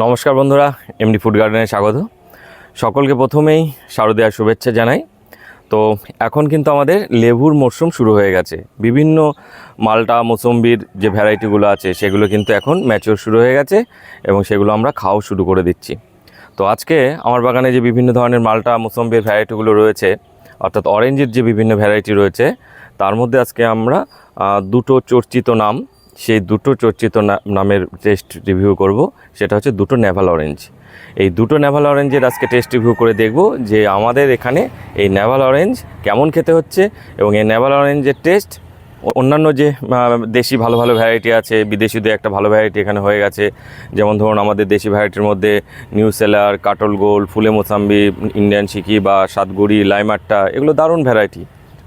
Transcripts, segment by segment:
নমস্কার বন্ধুরা MD food গার্ডেনে স্বাগত। সকলকে প্রথমেই শারদীয়ার শুভেচ্ছা জানাই। তো এখন কিন্তু আমাদের লেবুর মরশুম শুরু হয়ে গেছে। বিভিন্ন মালটা, মোসম্বির যে ভ্যারাইটিগুলো আছে, সেগুলো কিন্তু এখন ম্যাচিওর শুরু হয়ে গেছে এবং সেগুলো আমরা খাওয়া শুরু করে দিচ্ছি। তো আজকে আমার বাগানে যে বিভিন্ন ধরনের মালটা, মোসম্বির ভ্যারাইটিগুলো রয়েছে, অর্থাৎ অরেঞ্জের যে বিভিন্ন ভ্যারাইটি রয়েছে, তার মধ্যে আজকে আমরা দুটো চর্চিত নাম সেই দুটো চর্চিত নামের টেস্ট রিভিউ করব, সেটা হচ্ছে দুটো নেভাল অরেঞ্জ এই দুটো নেভাল অরেঞ্জের আজকে টেস্ট রিভিউ করে দেখব যে আমাদের এখানে এই নেভাল অরেঞ্জ কেমন খেতে হচ্ছে এবং এই নেভাল অরেঞ্জের টেস্ট অন্যান্য যে দেশি ভালো ভালো ভ্যারাইটি আছে বিদেশি দু একটা ভালো ভ্যারাইটি এখানে হয়ে গেছে। যেমন ধরুন আমাদের দেশি ভ্যারাইটির মধ্যে নিউ সেলার কাটল গোল ফুলে মোসাম্বি, ইন্ডিয়ান শিকি বা সাতগুড়ি, লাইমাট্টা, এগুলো দারুণ ভ্যারাইটি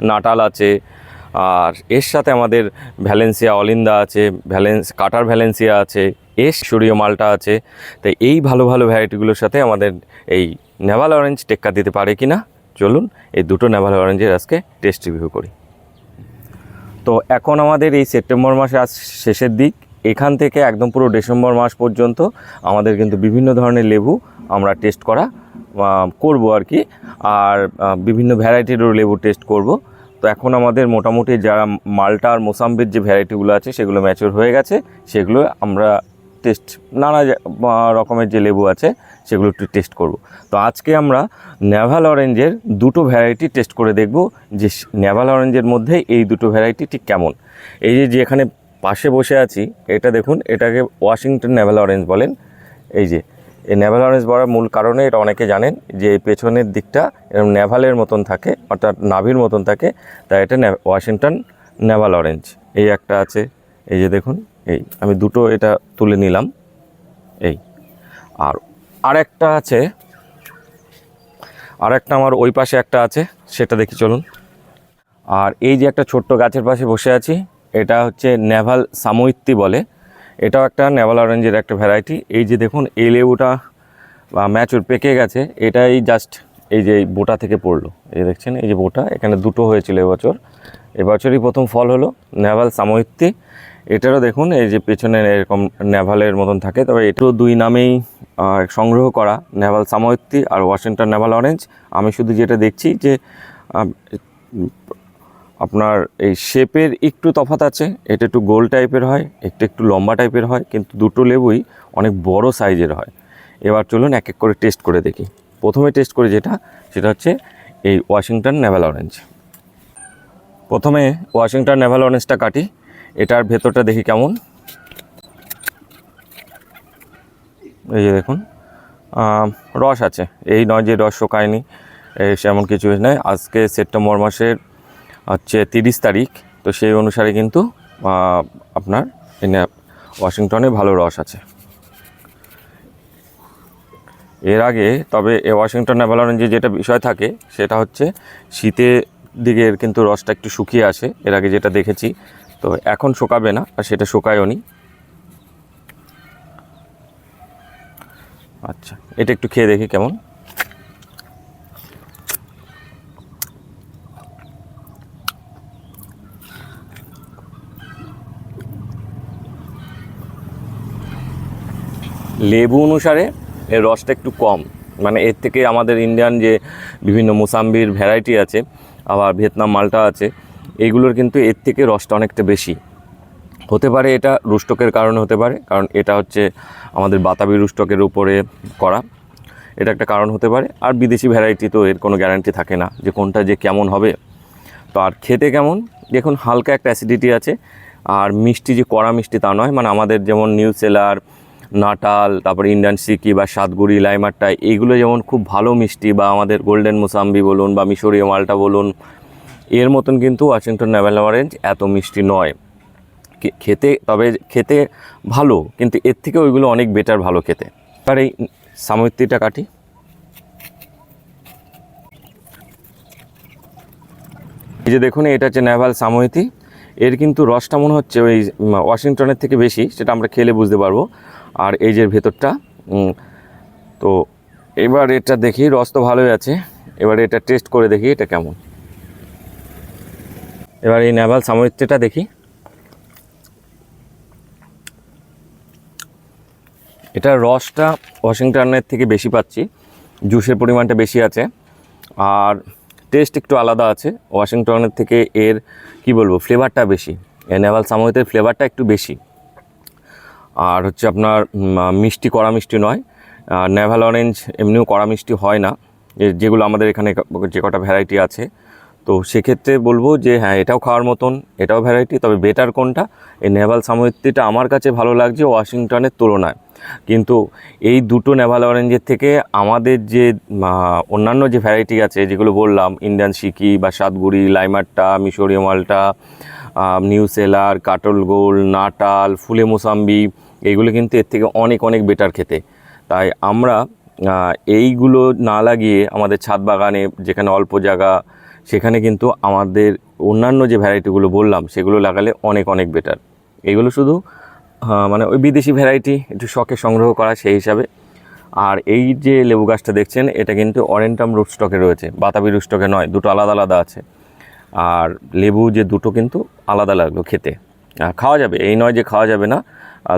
নাটাল আছে আর এর সাথে আমাদের ভ্যালেন্সিয়া অলিন্দা আছে, ভ্যালেন্স, কাটার ভ্যালেন্সিয়া আছে, এস সূর্য মালটা আছে। তাই এই ভালো ভালো ভ্যারাইটিগুলোর সাথে আমাদের এই নেভাল অরেঞ্জ টেক্কা দিতে পারে কি না? চলুন এই দুটো নেভাল অরেঞ্জের আজকে টেস্ট রিভিউ করি। তো এখন আমাদের এই সেপ্টেম্বর মাসে আজ শেষের দিক। এখান থেকে একদম পুরো ডিসেম্বর মাস পর্যন্ত আমাদের কিন্তু বিভিন্ন ধরনের লেবু আমরা টেস্ট করা করব আর কি। আর বিভিন্ন ভ্যারাইটিরও লেবু টেস্ট করব। তো এখন আমাদের মোটামুটি যারা মালটা আর মোসাম্বির যে ভ্যারাইটিগুলো আছে সেগুলো ম্যাচিওর হয়ে গেছে, সেগুলো আমরা টেস্ট নানা রকমের যে লেবু আছে সেগুলো একটু টেস্ট করব। তো আজকে আমরা নেভাল অরেঞ্জের দুটো ভ্যারাইটি টেস্ট করে দেখব যে নেভাল অরেঞ্জের মধ্যে এই দুটো ভ্যারাইটি ঠিক কেমন। এই যে যে এখানে পাশে বসে আছি, এটা দেখুন, এটাকে ওয়াশিংটন নেভাল অরেঞ্জ বলেন, এই যে এই নেভাল অরেঞ্জ বলার মূল কারণে এটা অনেকে জানেন যে এই পেছনের দিকটা এরকম নেভালের মতন থাকে, অর্থাৎ নাভির মতন থাকে, তাই এটা ওয়াশিংটন নেভাল অরেঞ্জ এই একটা আছে, এই যে দেখুন, এই, আমি দুটো এটা তুলে নিলাম, এই। আর আরেকটা আছে, আরেকটা আমার ওই পাশে একটা আছে, সেটা দেখি চলুন। আর এই যে একটা ছোট্ট গাছের পাশে বসে আছি, এটা হচ্ছে নেভাল সাময়িত্তি বলে। এটাও একটা নেভাল অরেঞ্জের একটা ভ্যারাইটি এই যে দেখুন, এই লেবুটা ম্যাচুর পেকে গেছে, এটাই জাস্ট এই যে বোটা থেকে পড়ল। এই দেখছেন, এই যে বোটা, এখানে দুটো হয়েছিল এবছর। এবছরই প্রথম ফল হলো নেভাল সাময়িত্তি এটারও দেখুন, এই যে পেছনে এরকম নেভালের মতন থাকে, তবে এটাও দুই নামেই সংগ্রহ করা, নেভাল সাময়িত্তি আর ওয়াশিংটন নেভাল অরেঞ্জ। আমি শুধু যেটা দেখছি যে আপনার এই শেপের একটু তফাৎ আছে, এটা একটু গোল টাইপের হয় একটু একটু লম্বা টাইপের হয়, কিন্তু দুটো লেবুই অনেক বড় সাইজের হয়। এবার চলুন এক এক করে টেস্ট করে দেখি। প্রথমে টেস্ট করে যেটা, সেটা হচ্ছে এই ওয়াশিংটন নেভাল অরেঞ্জ। প্রথমে ওয়াশিংটন নেভাল অরেঞ্জটা কাটি, এটার ভেতরটা দেখি কেমন। এই যে দেখুন রস আছে। এই নয় যে রস শোকায়নি সেমন কিছু নয় আজকে সেপ্টেম্বর মাসের হচ্ছে তিরিশ তারিখ। তো সেই অনুসারে কিন্তু আপনার এনে ওয়াশিংটনে ভালো রস আছে। এর আগে তবে এ ওয়াশিংটন অরেঞ্জে যেটা বিষয় থাকে, সেটা হচ্ছে শীতের দিকে কিন্তু রসটা একটু শুকিয়ে আসে, এর আগে যেটা দেখেছি। তো এখন শুকাবে না, আর সেটা শুকায়ও নি। আচ্ছা এটা একটু খেয়ে দেখি কেমন। লেবু অনুসারে এর রসটা একটু কম। মানে এর থেকে আমাদের ইন্ডিয়ান যে বিভিন্ন মোসাম্বির ভ্যারাইটি আছে, আবার ভিয়েতনাম মালটা আছে এইগুলোর কিন্তু এর থেকে রসটা অনেকটা বেশি। হতে পারে এটা রুস্টকের কারণে হতে পারে, কারণ এটা হচ্ছে আমাদের বাতাবি রুস্টকের উপরে করা। এটা একটা কারণ হতে পারে, আর বিদেশি ভ্যারাইটি তো এর কোনো গ্যারান্টি থাকে না যে কোনটা যে কেমন হবে। তো আর খেতে কেমন? দেখুন, হালকা একটা অ্যাসিডিটি আছে, আর মিষ্টি যে কড়া মিষ্টি তা নয় মানে আমাদের যেমন নিউ সেলার নাটাল, তারপরে ইন্ডিয়ান সিকি বা সাতগুড়ি, লাইমারটা এইগুলো যেমন খুব ভালো মিষ্টি বা আমাদের গোল্ডেন মোসাম্বি বলুন বা মিশরীয় মালটা বলুন, এর মতন কিন্তু ওয়াশিংটন নেভেল অরেঞ্জ এত মিষ্টি নয়। খেতে, তবে খেতে ভালো, কিন্তু এর থেকে ওইগুলো অনেক বেটার ভালো খেতে। এবার এই সাময়িত্রীটা কাটি। এই যে দেখুন, এটা হচ্ছে নেভাল সাময়িতি এর কিন্তু রসটা মনে হচ্ছে ওই ওয়াশিংটনের থেকে বেশি, সেটা আমরা খেলে বুঝতে পারব। আর এই যে ভেতরটা তো এবার এটা দেখি, রস তো ভালোই আছে। এবার এটা টেস্ট করে দেখি এটা কেমন। এবার এই নেভাল সাময়িত্রীটা দেখি। এটার রসটা ওয়াশিংটনের থেকে বেশি পাচ্ছি, জুসের পরিমাণটা বেশি আছে। আর টেস্ট একটু আলাদা আছে, ওয়াশিংটনের থেকে এর, কি বলব ফ্লেভারটা বেশি। এ নেভাল সামোয়েতের ফ্লেভারটা একটু বেশি। আর হচ্ছে আপনার মিষ্টি কড়া মিষ্টি নয়। নেভাল অরেঞ্জ এমনিও কড়া মিষ্টি হয় না। যেগুলো আমাদের এখানে যে কটা ভ্যারাইটি আছে। তো সেক্ষেত্রে বলব যে হ্যাঁ এটাও খাওয়ার মতন, এটাও ভ্যারাইটি তবে বেটার কোনটা? এই নেভাল সামোয়েত্তিটা আমার কাছে ভালো লাগছে ওয়াশিংটনের তুলনায়। কিন্তু এই দুটো নেভাল অরেঞ্জের থেকে আমাদের যে অন্যান্য যে ভ্যারাইটি আছে, যেগুলো বললাম, ইন্ডিয়ান সিকি বা সাতগুড়ি লাইমারটা মিশরীয় মালটা নিউ সেলার কাটল গোল নাটাল ফুলে মোসাম্বি এইগুলো কিন্তু এর থেকে অনেক অনেক বেটার খেতে। তাই আমরা এইগুলো না লাগিয়ে আমাদের ছাদ বাগানে যেখানে অল্প জায়গা, সেখানে কিন্তু আমাদের অন্যান্য যে ভ্যারাইটিগুলো বললাম, সেগুলো লাগালে অনেক অনেক বেটার এগুলো শুধু মানে ওই বিদেশি ভ্যারাইটি একটু শখে সংগ্রহ করা সেই হিসাবে। আর এই যে লেবু গাছটা দেখছেন, এটা কিন্তু অরেন্টাম রুট স্টকে রয়েছে। বাতাবি রুট স্টকে নয়, দুটো আলাদা আলাদা আছে। আর লেবু যে দুটো কিন্তু আলাদা লাগল খেতে। খাওয়া যাবে, এই নয় যে খাওয়া যাবে না।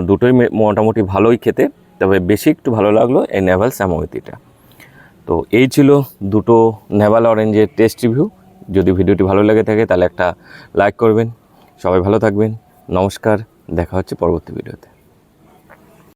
দুটোই মোটামুটি ভালোই খেতে, তবে বেশি একটু ভালো লাগল এই নেভাল স্যামোয়েতিটা। তো এই ছিল দুটো নেভাল অরেঞ্জের টেস্ট রিভিউ। যদি ভিডিওটি ভালো লেগে থাকে, তাহলে একটা লাইক করবেন। সবাই ভালো থাকবেন। নমস্কার, দেখা হচ্ছে পরবর্তী ভিডিওতে।